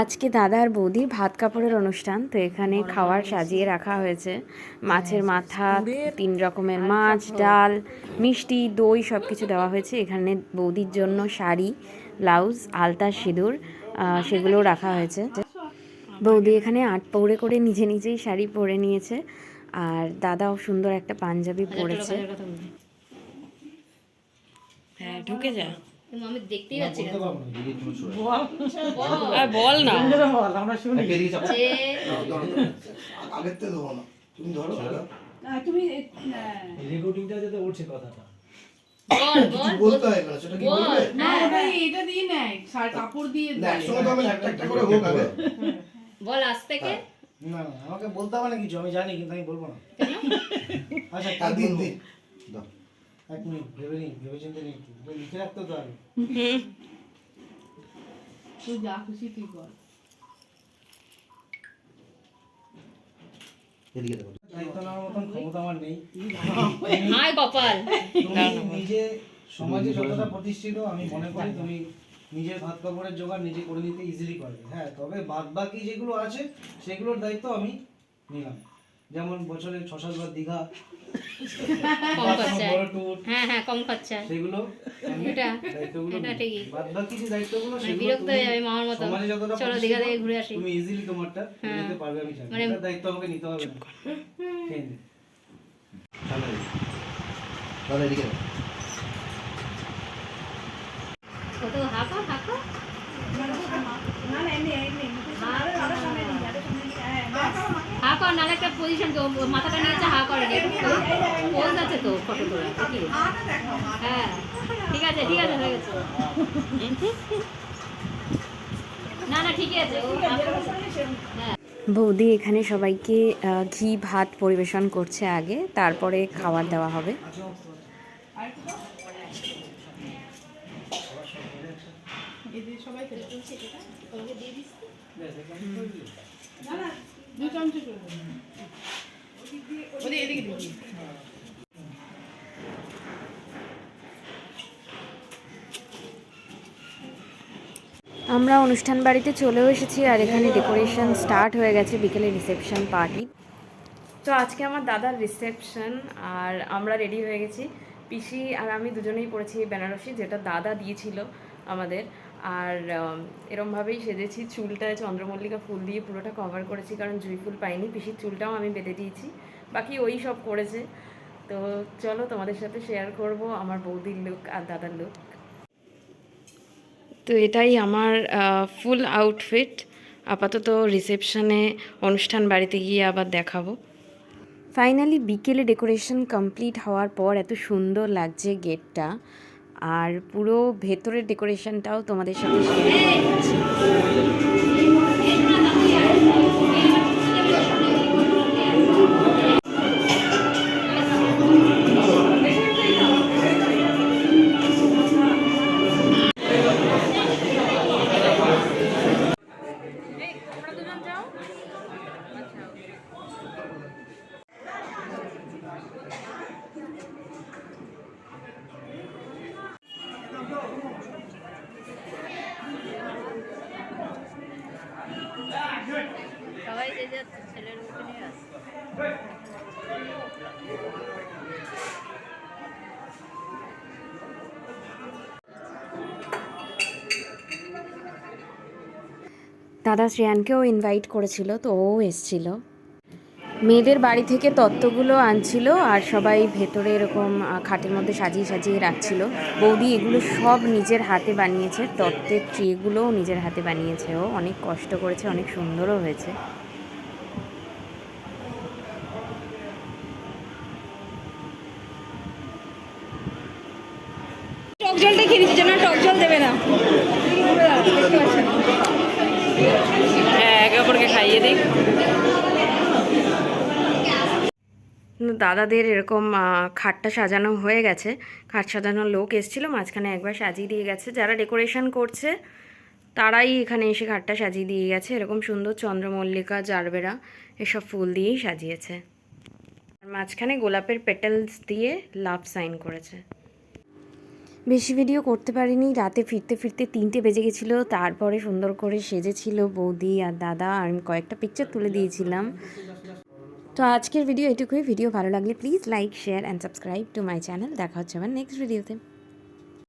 আজকে দাদা আর বৌদির ভাত কাপড়ের অনুষ্ঠান তো এখানে খাওয়ার সাজিয়ে রাখা হয়েছে। মাছের মাথা তিন রকমের মাছ ডাল মিষ্টি দই সব কিছু দেওয়া হয়েছে। এখানে বৌদির জন্য শাড়ি ব্লাউজ আলতা সিঁদুর সেগুলোও রাখা হয়েছে। বৌদি এখানে আট পৌড়ে করে নিজে নিজেই শাড়ি পরে নিয়েছে। আর দাদাও সুন্দর একটা পাঞ্জাবি পরেছে। হ্যাঁ ঢুকে যা। আমি দেখতেই পাচ্ছি না। আর বল না। যে আগের থেকে দেবো না। তুমি ধরো তুমি রেকর্ডিংটা যাতে উঠছে কথাটা। বল বল বলতে হয় না সেটা কি বল। বলবে? না হ্যাঁ, ওটা এটা দিয়ে নেয় শাড়ি কাপড় দিয়ে না দেয়। একসঙ্গে তো আমি একটা একটা করে হোক আগে। বল আজ থেকে? না না আমাকে বলতে হবে না কিছু আমি জানি কিন্তু আমি বলব না। আচ্ছা দিন দিন। দাও। এক মিনিট ভেবে নিই ভেবে চিন্তে নিই একটু। লিখে রাখতে তো আগে তুই যা খুশি তুই কর সমাজে যতটা প্রতিষ্ঠিত আমি মনে করি তুমি নিজের ভাত কাপড়ের জোগাড় নিজে করে নিতে ইজিলি পারবে। হ্যাঁ তবে বাদ বাকি যেগুলো আছে সেগুলোর দায়িত্ব আমি নিলাম। যেমন বছরে ছ সাতবার দীঘা কম খরচা। হ্যাঁ হ্যাঁ কম খরচা। সেগুলো এটা এটা ঠিকই। বাদ বাকি যে দায়িত্বগুলো মানে সেগুলো বিরক্ত হয়ে যাবে মামার মতো। চলো দীঘা থেকে ঘুরে আসি। তুমি ইজিলি তোমারটা হ্যাঁ। নিতে পারবে আমি জানি। মানে- দায়িত্ব আমাকে নিতে হবে। না। দিকে। এদিকে দেখো। কত হাঁকো হাঁকো না না এমনি এমনি আরে আরে সামনে দিই আরে সামনে দিই হ্যাঁ ব্যাস। হা কর নাহলে একটা পজিশন মাথাটা নিয়েছে হা করে পোজ আছে তো ফটো তোলা হ্যাঁ ঠিক আছে ঠিক আছে হয়ে গেছে। না না ঠিকই আছে হ্যাঁ। বৌদি এখানে সবাইকে ঘি ভাত পরিবেশন করছে আগে তারপরে খাবার দেওয়া হবে। সবাই দু চামচ আমরা অনুষ্ঠান বাড়িতে চলেও এসেছি আর এখানে ডেকোরেশন স্টার্ট হয়ে গেছে বিকেলে রিসেপশন পার্টি তো আজকে আমার দাদার রিসেপশন আর আমরা রেডি হয়ে গেছি। পিসি আর আমি দুজনেই পড়েছি বেনারসি, যেটা দাদা দিয়েছিল আমাদের। আর এরমভাবেই সেজেছি। চুলটা চন্দ্রমল্লিকা ফুল দিয়ে পুরোটা কভার করেছি, কারণ জুঁই ফুল পাইনি। পিসির চুলটাও আমি বেঁধে দিয়েছি। বাকি ওই সব করেছে। তো চলো তোমাদের সাথে শেয়ার করব আমার বৌদির লুক আর দাদার লুক তো এটাই আমার ফুল আউটফিট আপাতত রিসেপশনে অনুষ্ঠান বাড়িতে গিয়ে আবার দেখাবো। ফাইনালি বিকেলে ডেকোরেশন কমপ্লিট হওয়ার পর এত সুন্দর লাগছে গেটটা। আর পুরো ভেতরের ডেকোরেশনটাও তোমাদের সাথে শেয়ার করছি। দাদা শ্রেয়ানকেও ইনভাইট করেছিল, তো ও এসছিল। মেয়েদের বাড়ি থেকে তত্ত্বগুলো আনছিল আর সবাই ভেতরে এরকম খাটের মধ্যে সাজিয়ে সাজিয়ে রাখছিল। বৌদি এগুলো সব নিজের হাতে বানিয়েছে, তত্ত্বের ট্রেগুলোও নিজের হাতে বানিয়েছে ও। অনেক কষ্ট করেছে, অনেক সুন্দরও হয়েছে। টক জলটা খেয়ে দিচ্ছে না টক জল দেবে না। হ্যাঁ একে অপরকে খাইয়ে দিই। দাদাদের এরকম খাটটা সাজানো হয়ে গেছে। খাট সাজানোর লোক এসেছিল মাঝখানে একবার সাজিয়ে দিয়ে গেছে। যারা ডেকোরেশন করছে তারাই এখানে এসে খাটটা সাজিয়ে দিয়ে গেছে। এরকম সুন্দর চন্দ্রমল্লিকা জারবেরা এসব ফুল দিয়েই সাজিয়েছে। আর মাঝখানে গোলাপের পেটেলস দিয়ে লাভ সাইন করেছে। বেশি ভিডিও করতে পারিনি। রাতে ফিরতে ফিরতে তিনটে বেজে গেছিল। তারপরে সুন্দর করে সেজেছিল বৌদি আর দাদা আর আমি কয়েকটা পিকচার তুলে দিয়েছিলাম। তো আজকের ভিডিও এটুকুই। ভিডিও ভালো লাগলে please like share and subscribe to my channel দেখা হচ্ছে আমার নেক্সট ভিডিওতে